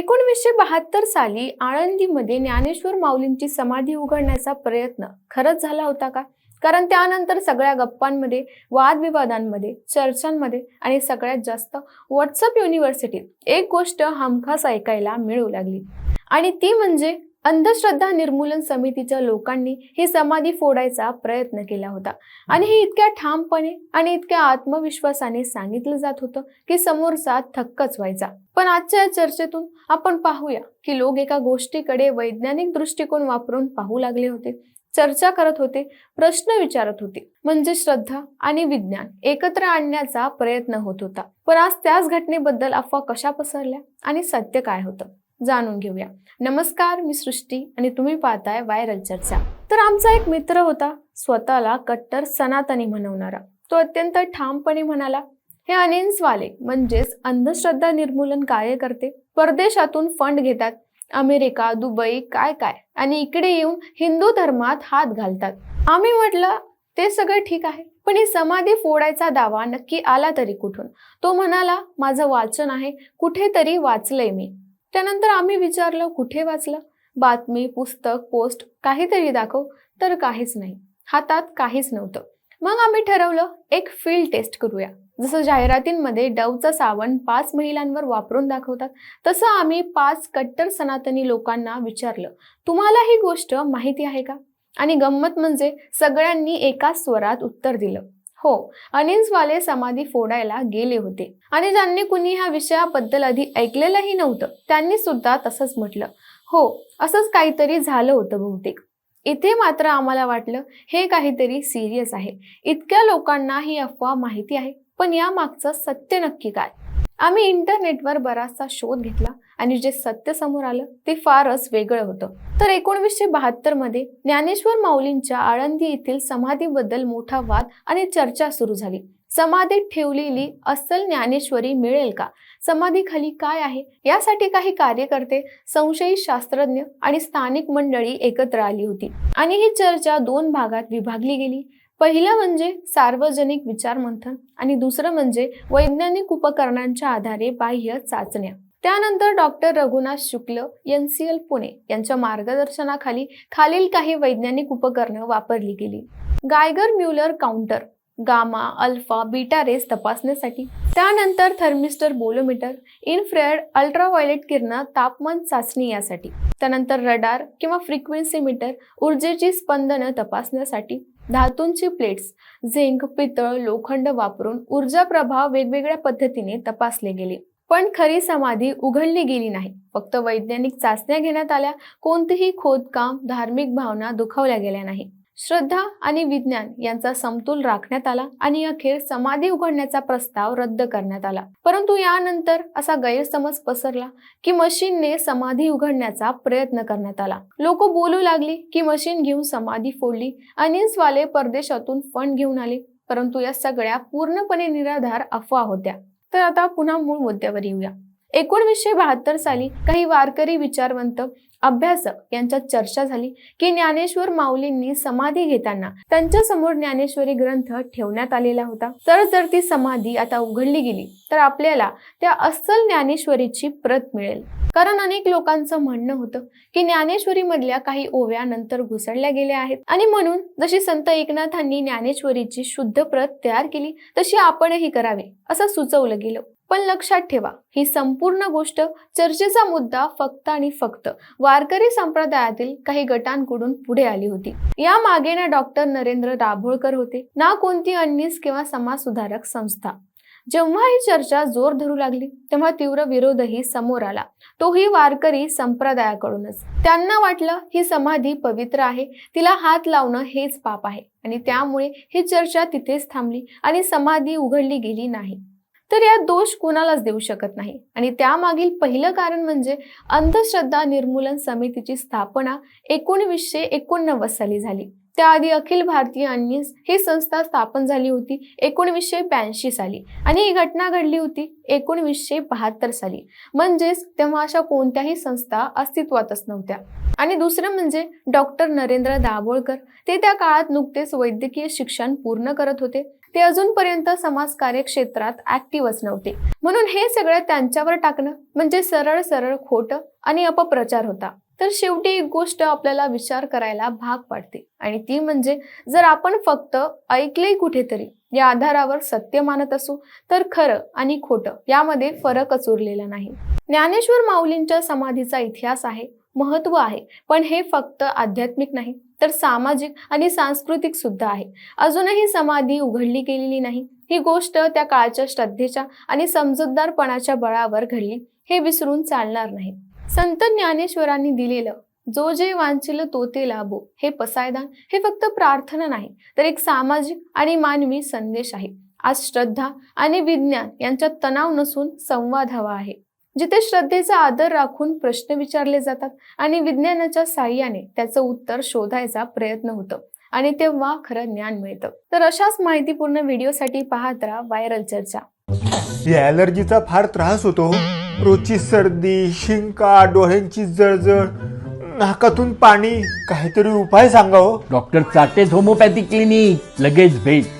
एकोणवीसशे बहात्तर साली आळंदीमध्ये ज्ञानेश्वर माऊलींची समाधी उघडण्याचा प्रयत्न खरंच झाला होता का? कारण त्यानंतर सगळ्या गप्पांमध्ये वादविवादांमध्ये चर्चांमध्ये आणि सगळ्यात जास्त व्हॉट्सअप युनिव्हर्सिटीत एक गोष्ट हमखास ऐकायला मिळू लागली. आणि ती म्हणजे अंधश्रद्धा निर्मूलन समितीच्या लोकांनी ही समाधी फोडायचा प्रयत्न केला होता. आणि हे इतक्या ठामपणे आणि इतक्या आत्मविश्वासाने सांगितलं जात होतं की समोरचा थक्कच व्हायचा. पण आजच्या या चर्चेतून आपण पाहूया की लोक एका गोष्टीकडे वैज्ञानिक दृष्टिकोन वापरून पाहू लागले होते चर्चा करत होते प्रश्न विचारत होते. म्हणजे श्रद्धा आणि विज्ञान एकत्र आणण्याचा प्रयत्न होत होता. पण आज त्याच घटनेबद्दल अफवा कशा पसरल्या आणि सत्य काय होतं? जाणून घेऊया. नमस्कार मी सृष्टी आणि तुम्ही पाहताय व्हायरल चर्चा. तर आमचा एक मित्र होता स्वतःला कट्टर सनातनी म्हणवणारा. तो अत्यंत ठामपणे म्हणाला हे अनेन्सवाले म्हणजेच अंधश्रद्धा निर्मूलन कार्यकर्ते परदेशातून फंड घेतात. अमेरिका दुबई काय काय आणि इकडे येऊन हिंदू धर्मात हात घालतात. आम्ही म्हटलं ते सगळं ठीक आहे पण ही समाधी फोडायचा दावा नक्की आला तरी कुठून? तो म्हणाला माझं वाचन आहे कुठेतरी वाचलंय मी. त्यानंतर आम्ही विचारलं कुठे वाचलं? बातमी पुस्तक पोस्ट काहीतरी दाखव. तर काहीच नाही. हातात काहीच नव्हतं. मग आम्ही ठरवलं एक फील्ड टेस्ट करूया. जसं जाहिरातींमध्ये डवचं सावन पाच महिलांवर वापरून दाखवतात तसं आम्ही पाच कट्टर सनातनी लोकांना विचारलं तुम्हाला ही गोष्ट माहिती आहे का? आणि गंमत म्हणजे सगळ्यांनी एकाच स्वरात उत्तर दिलं. हो अनिन्सवाले समाधी फोडायला गेले होते. आणि ज्यांनी कुणी ह्या विषयाबद्दल आधी ऐकलेलंही नव्हतं त्यांनी सुद्धा तसंच म्हटलं. हो असंच काहीतरी झालं होतं बहुतेक. इथे मात्र आम्हाला वाटलं हे काहीतरी सिरियस आहे. इतक्या लोकांना ही अफवा माहिती आहे पण या मागचं सत्य नक्की काय? आम्ही इंटरनेटवर बराचसा शोध घेतला आणि जे सत्य समोर आलं ते फारच वेगळं होतं. तर एकोणवीसशे बहात्तरमध्ये ज्ञानेश्वर माऊलींच्या आळंदी येथील समाधीबद्दल मोठा वाद आणि चर्चा सुरू झाली. समाधीत ठेवलेली अस्सल ज्ञानेश्वरी मिळेल का? समाधी खाली काय आहे? यासाठी काही कार्यकर्ते संशयित शास्त्रज्ञ आणि स्थानिक मंडळी एकत्र आली होती. आणि ही चर्चा दोन भागात विभागली गेली. पहिलं म्हणजे सार्वजनिक विचारमंथन आणि दुसरं म्हणजे वैज्ञानिक उपकरणांच्या आधारे बाह्य चाचण्या. त्यानंतर डॉक्टर रघुनाथ शुक्ल एन सी एल पुणे यांच्या मार्गदर्शनाखाली खालील काही वैज्ञानिक उपकरणं वापरली गेली. Geiger Muller counter gamma alpha beta rays तपासण्यासाठी. त्यानंतर थर्मिस्टर बोलोमीटर इन्फ्रेड अल्ट्राव्हायलेट किरण तापमान चाचणी यासाठी. त्यानंतर रडार किंवा फ्रिक्वेन्सी मीटर ऊर्जेची स्पंदनं तपासण्यासाठी. धातूंची प्लेट्स झिंक पितळ लोखंड वापरून ऊर्जा प्रभाव वेगवेगळ्या पद्धतीने तपासले गेले. पण खरी समाधी उघडली गेली नाही. फक्त वैज्ञानिक चाचण्या घेण्यात आल्या कोणतेही खोदकाम धार्मिक भावना दुखावल्या गेल्या नाही. श्रद्धा आणि विज्ञान यांचा समतोल राखण्यात आला आणि अखेर समाधी उघडण्याचा प्रस्ताव रद्द करण्यात आला. परंतु यानंतर असा गैरसमज पसरला की मशीनने समाधी उघडण्याचा प्रयत्न करण्यात आला. लोक बोलू लागली की मशीन घेऊन समाधी फोडली अनिन्सवाले परदेशातून फंड घेऊन आले. परंतु या सगळ्या पूर्णपणे निराधार अफवा होत्या. तर आता पुन्हा मूळ मुद्द्यावर येऊया. एकोणवीसशे बहात्तर साली काही वारकरी विचारवंत अभ्यासक यांच्यात चर्चा झाली की ज्ञानेश्वर माऊलींनी समाधी घेताना त्यांच्यासमोर ज्ञानेश्वरी ग्रंथ ठेवण्यात आलेला होता. तर जर ती समाधी आता उघडली गेली तर आपल्याला त्या अस्सल ज्ञानेश्वरीची प्रत मिळेल. कारण अनेक लोकांचं म्हणणं होतं की ज्ञानेश्वरी मधल्या काही ओव्या नंतर घुसडल्या गेल्या आहेत. आणि म्हणून जशी संत एकनाथांनी ज्ञानेश्वरीची शुद्ध प्रत तयार केली तशी आपणही करावी असं सुचवलं गेलं. पण लक्षात ठेवा ही संपूर्ण गोष्ट चर्चेचा मुद्दा फक्त आणि फक्त वारकरी संप्रदायातील काही गटांकडून पुढे आली होती. या मागे ना डॉक्टर नरेंद्र दाभोळकर होते. ना कोणती अन्नीस किंवा समाज सुधारक संस्था. जेव्हा ही चर्चा जोर धरू लागली तेव्हा तीव्र विरोधही समोर आला. तोही वारकरी संप्रदायाकडूनच. त्यांना वाटलं ही समाधी पवित्र आहे तिला हात लावणं हेच पाप आहे. आणि त्यामुळे ही चर्चा तिथेच थांबली आणि समाधी उघडली गेली नाही. तर या दोष कोणालाच देऊ शकत नाही. आणि त्यामागील पहिलं कारण म्हणजे अंधश्रद्धा निर्मूलन समितीची स्थापना एकोणवीसशे एकोणनव्वद साली झाली. त्याआधी अखिल भारतीय अन्य ही संस्था स्थापन झाली होती एकोणवीसशे ब्याऐंशी साली. आणि ही घटना घडली होती एकोणवीसशे बहात्तर साली. म्हणजेच तेव्हा अशा कोणत्याही संस्था अस्तित्वातच नव्हत्या. आणि दुसरं म्हणजे डॉक्टर नरेंद्र दाभोळकर ते त्या काळात नुकतेच वैद्यकीय शिक्षण पूर्ण करत होते. ते अजूनपर्यंत समाजकार्य क्षेत्रात ऍक्टिव्हच नव्हते. म्हणून हे सगळं त्यांच्यावर टाकणं म्हणजे सरळ सरळ खोटं आणि अपप्रचार होता. तर शेवटी एक गोष्ट आपल्याला विचार करायला भाग पाडते. आणि ती म्हणजे जर आपण फक्त ऐकले कुठेतरी या आधारावर सत्य मानत असू तर खरं आणि खोटं यामध्ये फरकच उरलेला नाही. ज्ञानेश्वर माऊलींच्या समाधीचा इतिहास आहे महत्त्व आहे पण हे फक्त आध्यात्मिक नाही. तर सामाजिक आणि सांस्कृतिक सुद्धा आहे. अजूनही समाधी उघडली गेलेली नाही. ही गोष्ट त्या काळच्या श्रद्धेच्या आणि समजूतदारपणाच्या बळावर घडली. हे विसरून चालणार नाही. संत ज्ञानेश्वरांनी दिलेलं जो जे वांचिल तो ते लाभो हे पसायदान हे फक्त प्रार्थना नाही तर एक सामाजिक आणि मानवी संदेश आहे. आज श्रद्धा आणि विज्ञान यांच्यात तणाव नसून संवाद हवा आहे. जिथे श्रद्धेचा आदर राखून प्रश्न विचारले जातात आणि विज्ञानाच्या साह्याने त्याचं उत्तर शोधायचा प्रयत्न होतो आणि तेव्हा खरं ज्ञान मिळतं. तर अशाच माहितीपूर्ण व्हिडिओसाठी पाहत राहा व्हायरल चर्चा. या ॲलर्जीचा फार त्रास होतो रोजची सर्दी शिंका डोळ्यांची जळजळ नाकातून पाणी काहीतरी उपाय सांगा हो. डॉक्टर चाटेज होमोपॅथी क्लिनिक लगेच भेट.